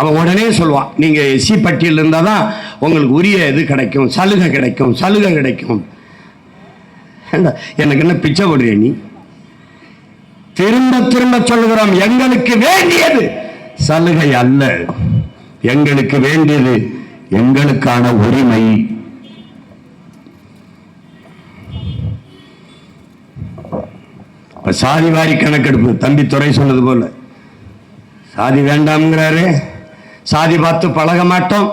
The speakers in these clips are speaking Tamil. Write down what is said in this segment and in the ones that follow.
அவன் உடனே சொல்லுவான் நீங்க எஸ்சி பட்டியல் இருந்தால் தான் உங்களுக்கு உரிய இது கிடைக்கும் சலுகை கிடைக்கும் சலுகை கிடைக்கும். எனக்கு என்ன பிச்சை போடுறிய நீ? திரும்ப திரும்ப சொல்லுகிறோம் எங்களுக்கு வேண்டியது. சலுகை அல்ல. எங்களுக்கு வேண்டியது எங்களுக்கான உரிமை. சாதி வாரி கணக்கெடுப்பு தம்பி துறை சொன்னது போல. சாதி வேண்டாம்ங்கிறாரு. சாதி பார்த்து பழக மாட்டோம்.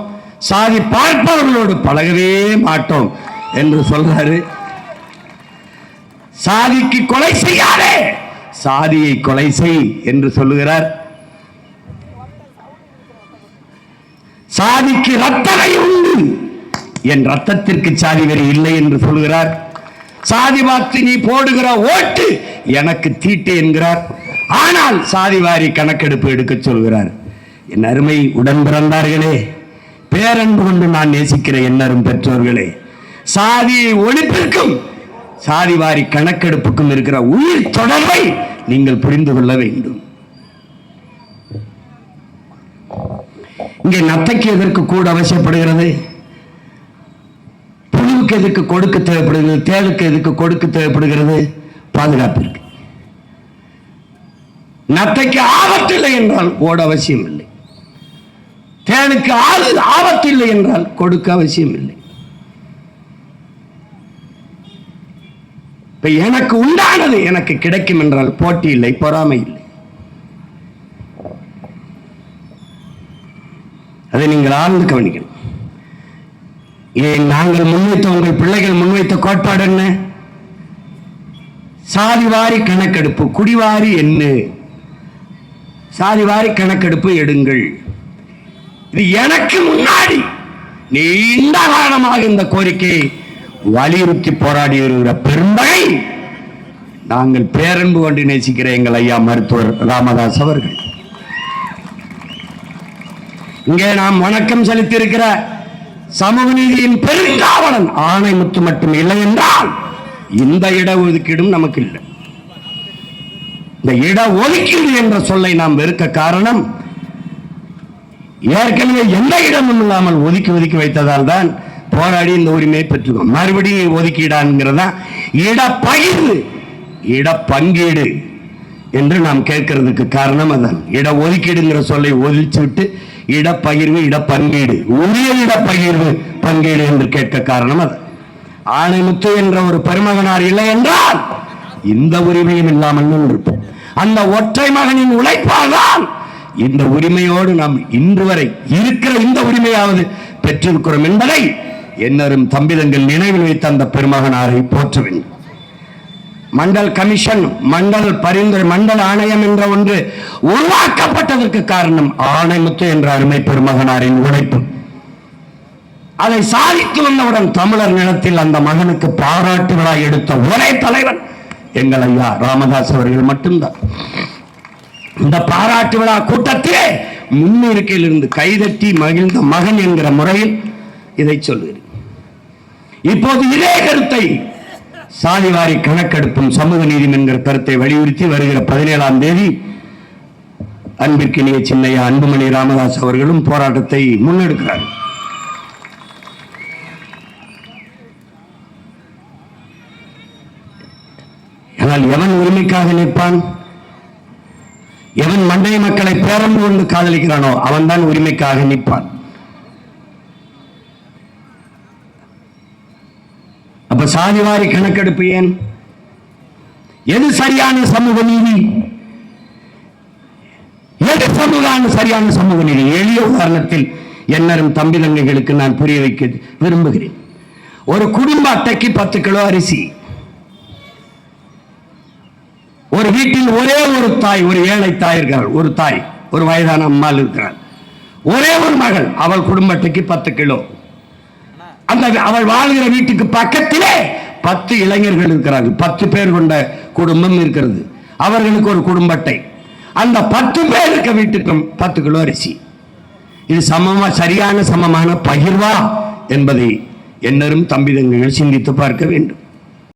சாதி பார்ப்பவர்களோடு பழகவே மாட்டோம் என்று சொல்றாரு. சாதிக்கு கொலை செய்யாதே. சாதியை கொலை செய் என்று சொல்லுகிறார். சாதிக்கு ரத்தனை உண்டு. என் ரத்தத்திற்கு சாதி வரி இல்லை என்று சொல்லுகிறார். சாதி பார்த்து நீ போடுகிற ஓட்டு எனக்கு தீட்டு என்கிறார். ஆனால் சாதி வாரி கணக்கெடுப்பு எடுக்க சொல்கிறார். என் அருமை உடன் பிறந்தார்களே பேரன்பு கொண்டு நான் நேசிக்கிற என்னரும் பெற்றோர்களே சாதியை ஒழிப்பிற்கும் சாதி வாரி கணக்கெடுப்புக்கும் இருக்கிற உயிர் தொடர்பை நீங்கள் புரிந்து கொள்ள வேண்டும். இங்கே நத்தைக்கு எதற்கு கூட அவசியப்படுகிறது? புழுவுக்கு எதுக்கு கொடுக்க தேவைப்படுகிறது? தேளுக்கு எதுக்கு கொடுக்க தேவைப்படுகிறது? பாதுகாப்பிற்கு. நத்தைக்கு ஆபத்தில்லை என்றால் ஓட அவசியம் இல்லை எனக்கு ஆறு ஆபத்து இல்லை என்றால் கொடுக்க அவசியம் இல்லை இப்ப எனக்கு உண்டானது எனக்கு கிடைக்கும் என்றால் போட்டி இல்லை பொறாமை இல்லை. அதை நீங்கள் ஆழ்ந்து கவனிக்கணும். ஏன் நாங்கள் முன்வைத்த உங்கள் பிள்ளைகள் முன்வைத்த கோட்பாடு என்ன? சாதிவாரி கணக்கெடுப்பு குடிவாரி என்ன? சாதிவாரி கணக்கெடுப்பு எடுங்கள். இது எனக்கு முன்னாடி நீண்ட காலமாக இந்த கோரிக்கையை வலியுறுத்தி போராடி வருகிற பெரும்பகை நாங்கள் பேரன்பு கொண்டு நேசிக்கிற எங்கள் ஐயா மருத்துவர் ராமதாஸ் அவர்கள். இங்கே நாம் வணக்கம் செலுத்தியிருக்கிற சமூக நீதியின் பெருங்காவலன் ஆணை முத்து மட்டும் இல்லை என்றால் இந்த இடஒதுக்கீடும் நமக்கு இல்லை. இந்த இட ஒதுக்கீடு என்ற சொல்லை நாம் வெறுக்க காரணம் ஏற்கனவே எந்த இடமும் இல்லாமல் ஒதுக்கி ஒதுக்கி வைத்ததால் தான் போராடி இந்த உரிமையை பெற்றுக்கோம். மறுபடியும் ஒதுக்கீடாங்கிறதா இடப்பகிர்வு. இடப்பங்கீடு என்று நாம் கேட்கறதுக்கு காரணம் அதான். இட ஒதுக்கீடுங்கிற சொல்லை ஒதுச்சு விட்டு இடப்பகிர்வு இடப்பங்கீடு. உரிய இடப்பகிர்வு பங்கீடு என்று கேட்க காரணம் அது. ஆணைமுத்து என்ற ஒரு பெருமகனார் இல்லை என்றால் இந்த உரிமையும் இல்லாமல் இருப்போம் அந்த ஒற்றை மகனின் உழைப்பால் தான் இந்த உரிமையோடு நாம் இன்று வரை இருக்கிற இந்த உரிமையாவது பெற்றிருக்கிறோம் என்பதை என்னரும் தம்பிதங்கள் நினைவில் வைத்த அந்த பெருமகனாரை போற்றுவேன். மண்டல் கமிஷன் மண்டல் பரிந்துரை மண்டல் ஆணையம் என்ற ஒன்று உருவாக்கப்பட்டதற்கு காரணம் ஆணைமுத்து என்ற அருமை பெருமகனாரின் உழைப்பு. அதை சாதித்து வந்தவுடன் தமிழர் நிலத்தில் அந்த மகனுக்கு பாராட்டு விழா எடுத்த ஒரே தலைவன் எங்கள் ஐயா ராமதாஸ் அவர்கள் மட்டும்தான். இந்த பாராட்டு விழா கூட்டத்திலே முன்னிருக்கையிலிருந்து கைதட்டி மகிழ்ந்த மகன் என்கிற முறையில் இதை சொல்லுகிறேன். இப்போது இதே கருத்தை சாதிவாரி கணக்கெடுப்பும் சமூக நீதியும் என்கிற கருத்தை வலியுறுத்தி வருகிற பதினேழாம் தேதி அன்பிற்கினிய சின்னையா அன்புமணி ராமதாஸ் அவர்களும் போராட்டத்தை முன்னெடுக்கிறார். ஆனால் எவன் உரிமைக்காக நிற்பான்? எவன் மண்டை மக்களை பேரம்பு கொண்டு காதலிக்கிறானோ அவன் தான் உரிமைக்காக நிற்பான். அப்ப சாதிவாரி கணக்கெடுப்பு ஏன்? எது சரியான சமூக நீதி? எது சமூகான சரியான சமூக நீதி? எளிய உதாரணத்தில் என்னரும் தம்பி தங்கைகளுக்கு நான் புரிய வைக்க விரும்புகிறேன். ஒரு குடும்ப அட்டைக்கு பத்து கிலோ அரிசி. ஒரு வீட்டில் ஒரே ஒரு தாய் ஒரு ஏழை தாய் இருக்கிறார் ஒரு தாய் ஒரு வயதான அம்மாள் இருக்கிறார் ஒரே ஒரு மகள் அவள் குடும்பத்துக்கு பத்து கிலோ. அந்த அவள் வாழ்கிற வீட்டுக்கு பக்கத்திலே பத்து இளைஞர்கள் இருக்கிறார்கள். பத்து பேர் கொண்ட குடும்பம் இருக்கிறது. அவர்களுக்கு ஒரு குடும்பத்தை. அந்த பத்து பேர் இருக்க வீட்டுக்கும் பத்து கிலோ அரிசி. இது சமமா சரியான சமமான பகிர்வா என்பதை என்னரும் தம்பி தங்கைகள் சிந்தித்து பார்க்க வேண்டும்.